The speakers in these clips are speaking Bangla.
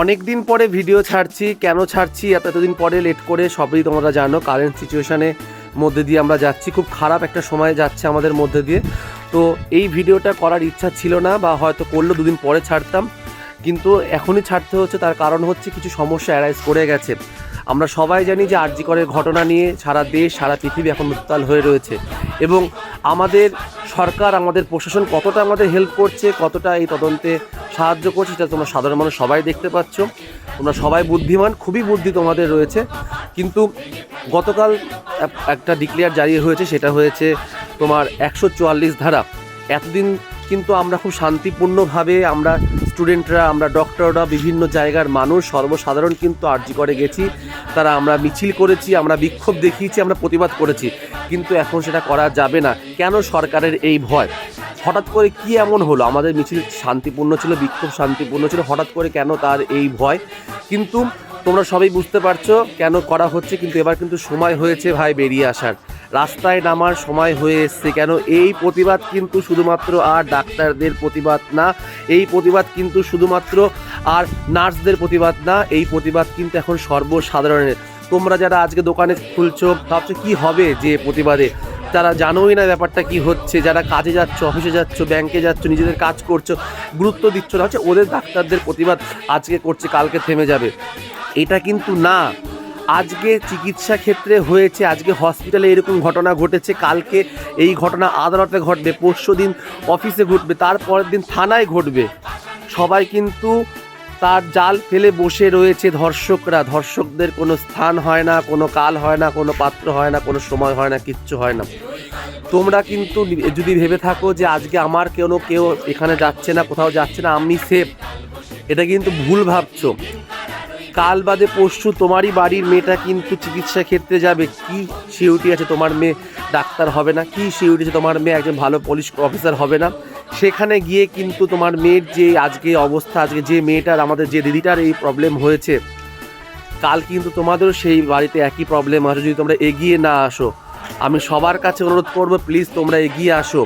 অনেক দিন পরে ভিডিও ছাড়ছি। কেন ছাড়ছি? এত এতদিন পরে লেট করে সবই তোমরা জানো কারেন্ট সিচুয়েশানে মধ্যে দিয়ে আমরা যাচ্ছি। খুব খারাপ একটা সময় যাচ্ছে আমাদের মধ্যে দিয়ে। তো এই ভিডিওটা করার ইচ্ছা ছিল না বা হয়তো করলেও দুদিন পরে ছাড়তাম। কিন্তু এখনই ছাড়তে হচ্ছে, তার কারণ হচ্ছে কিছু সমস্যা অ্যারাইজ করে গেছে। আমরা সবাই জানি যে আরজি করের ঘটনা নিয়ে সারা দেশ, সারা পৃথিবী এখন উত্তাল হয়ে রয়েছে। এবং আমাদের সরকার, আমাদের প্রশাসন কতটা আমাদের হেল্প করছে, কতটা এই তদন্তে সাহায্য করছে সেটা তোমরা সাধারণ মানুষ সবাই দেখতে পাচ্ছ। তোমরা সবাই বুদ্ধিমান, খুবই বুদ্ধি তোমাদের রয়েছে। কিন্তু গতকাল একটা ডিক্লেয়ার জারি হয়েছে, সেটা হয়েছে তোমার একশো চুয়াল্লিশ ধারা। এতদিন কিন্তু আমরা খুব শান্তিপূর্ণভাবে আমরা স্টুডেন্টরা আমরা ডক্টররা বিভিন্ন জায়গার মানুষ, সর্বসাধারণ কিন্তু আর্জি করে গেছি। তারা আমরা মিছিল করেছি, আমরা বিক্ষোভ দেখিয়েছি, আমরা প্রতিবাদ করেছি। কিন্তু এখন সেটা করা যাবে না। কেন সরকারের এই ভয়? হঠাৎ করে কি এমন হলো? আমাদের মিছিল শান্তিপূর্ণ ছিল, বিক্ষোভ শান্তিপূর্ণ ছিল, হঠাৎ করে কেন তার এই ভয়? কিন্তু তোমরা সবাই বুঝতে পারছ কেন করা হচ্ছে, কিন্তু এবার কিন্তু সময় হয়েছে ভাই বেরিয়ে আসার। রাস্তায় নামার সময় হয়ে এসছে কেন? এই প্রতিবাদ কিন্তু শুধুমাত্র আর ডাক্তারদের প্রতিবাদ না, এই প্রতিবাদ কিন্তু শুধুমাত্র আর নার্সদের প্রতিবাদ না, এই প্রতিবাদ কিন্তু এখন সর্বসাধারণের। তোমরা যারা আজকে দোকানে খুলছো, ভাবছ কি হবে যে প্রতিবাদে? তারা জানোই না ব্যাপারটা কি হচ্ছে, যারা কাজে যাচ্ছ, অফিসে যাচ্ছ, ব্যাংকে যাচ্ছ, নিজেদের কাজ করছ, গুরুত্ব দিচ্ছ না, হচ্ছে ওদের ডাক্তারদের প্রতিবাদ আজকে করছে, কালকে থেমে যাবে। এটা কিন্তু না। আজকে চিকিৎসা ক্ষেত্রে হয়েছে, আজকে হসপিটালে এরকম ঘটনা ঘটেছে, কালকে এই ঘটনা আদালতে ঘটবে পরশু দিন অফিসে ঘটবে, তারপরের দিন থানায় ঘটবে। সবাই কিন্তু তার জাল ফেলে বসে রয়েছে ধর্ষকরা। ধর্ষকদের কোনো স্থান হয় না, কোনো কাল হয় না, কোনো পাত্র হয় না, কোনো সময় হয় না, কিচ্ছু হয় না। তোমরা কিন্তু যদি ভেবে থাকো যে আজকে আমার কেউ কেউ এখানে যাচ্ছে না, কোথাও যাচ্ছে না, আমি সেফ এটা কিন্তু ভুল ভাবছ। কাল বাদে পরশু তোমারই বাড়ির মেয়েটা কিন্তু চিকিৎসা ক্ষেত্রে যাবে। কি সিউটি আছে? তোমার মেয়ে ডাক্তার হবে না, কি সিউটি আছে? তোমার মেয়ে একজন ভালো পুলিশ অফিসার হবে না। সেখানে গিয়ে কিন্তু তোমার মেয়ের যে আজকে অবস্থা, আজকে যে মেয়েটার, আমাদের যে দিদিটার এই প্রবলেম হয়েছে, কাল কিন্তু তোমাদেরও সেই বাড়িতে একই প্রবলেম আছে। যদি তোমরা এগিয়ে না আসো, আমি সবার কাছে অনুরোধ করব প্লিজ তোমরা এগিয়ে আসো।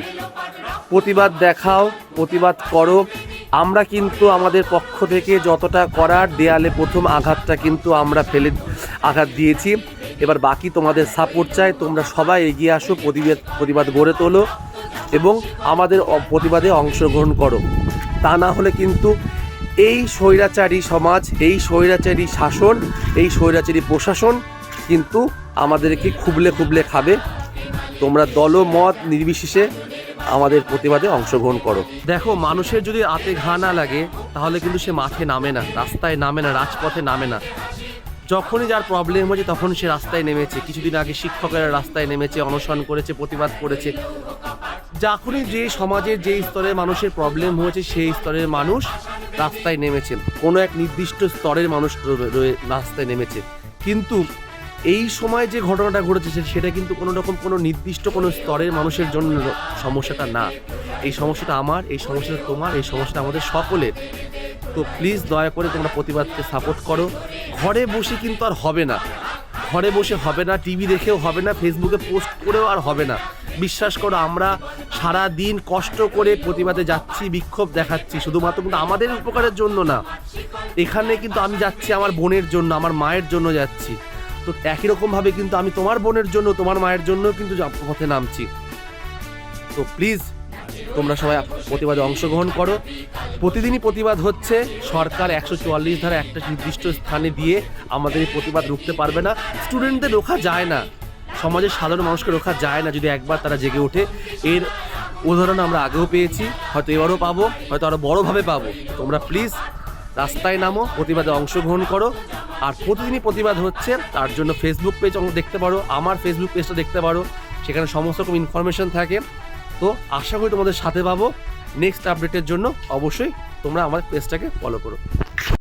প্রতিবাদ দেখাও, প্রতিবাদ করো। আমরা কিন্তু আমাদের পক্ষ থেকে যতটা করার দেয়ালে প্রথম আঘাতটা কিন্তু আমরা ফেলে, আঘাত দিয়েছি। এবার বাকি তোমাদের সাপোর্ট চাই, তোমরা সবাই এগিয়ে আসো, প্রতিবাদ প্রতিবাদ গড়ে তোলো। এবং আমাদের প্রতিবাদে অংশগ্রহণ করো। তা না হলে কিন্তু এই স্বৈরাচারী সমাজ, এই স্বৈরাচারী শাসন, এই স্বৈরাচারী প্রশাসন কিন্তু আমাদেরকে খুবলে খুবলে খাবে। তোমরা দলমত নির্বিশেষে আমাদের প্রতিবাদে অংশগ্রহণ করো। দেখো, মানুষের যদি হাতে ঘা না লাগে, তাহলে কিন্তু সে মাঠে নামে না, রাস্তায় নামে না, রাজপথে নামে না। যখনই যার প্রবলেম হয়েছে, তখন সে রাস্তায় নেমেছে। কিছুদিন আগে শিক্ষকেরা রাস্তায় নেমেছে, অনশন করেছে, প্রতিবাদ করেছে। যখনই যে সমাজের যে স্তরের মানুষের প্রবলেম হয়েছে, সেই স্তরের মানুষ রাস্তায় নেমেছে কোনো এক নির্দিষ্ট স্তরের মানুষ রাস্তায় নেমেছে কিন্তু এই সময় যে ঘটনাটা ঘটেছে সেটা কিন্তু কোনো রকম কোনো নির্দিষ্ট কোনো স্তরের মানুষের জন্য সমস্যাটা না। এই সমস্যাটা আমার, এই সমস্যাটা তোমার, এই সমস্যাটা আমাদের সকলের। তো প্লিজ দয়া করে তোমরা প্রতিবাদকে সাপোর্ট করো। ঘরে বসে কিন্তু আর হবে না। ঘরে বসে হবে না টিভি দেখেও হবে না ফেসবুকে পোস্ট করেও আর হবে না। বিশ্বাস করো, আমরা সারা দিন কষ্ট করে প্রতিবাদে যাচ্ছি, বিক্ষোভ দেখাচ্ছি, শুধুমাত্র কিন্তু আমাদের উপকারের জন্য না। এখানে কিন্তু আমি যাচ্ছি আমার বোনের জন্য, আমার মায়ের জন্য যাচ্ছি। তো একই রকমভাবে কিন্তু আমি তোমার বোনের জন্য, তোমার মায়ের জন্য কিন্তু পথে নামছি। তো প্লিজ তোমরা সবাই প্রতিবাদে অংশগ্রহণ করো। প্রতিদিনই প্রতিবাদ হচ্ছে, সরকার একশো চুয়াল্লিশ ধারা একটা নির্দিষ্ট স্থানে দিয়ে আমাদের এই প্রতিবাদ রুখতে পারবে না। স্টুডেন্টদের রোখা যায় না। সমাজের সাধারণ মানুষকে রোখা যায় না যদি একবার তারা জেগে ওঠে। এর উদাহরণ আমরা আগেও পেয়েছি, হয়তো এবারও পাবো, হয়তো আরও বড়োভাবে পাবো। তোমরা প্লিজ রাস্তায় নামো, প্রতিবাদে অংশগ্রহণ করো। আর প্রতিদিনই প্রতিবাদ হচ্ছে, তার জন্য ফেসবুক পেজ দেখতে পারো, আমার ফেসবুক পেজটা দেখতে পারো। সেখানে সমস্ত রকম ইনফরমেশন থাকে। তো আশা করি তোমাদের সাথে পাবো। নেক্সট আপডেটের জন্য অবশ্যই তোমরা আমার পেজটাকে ফলো করো।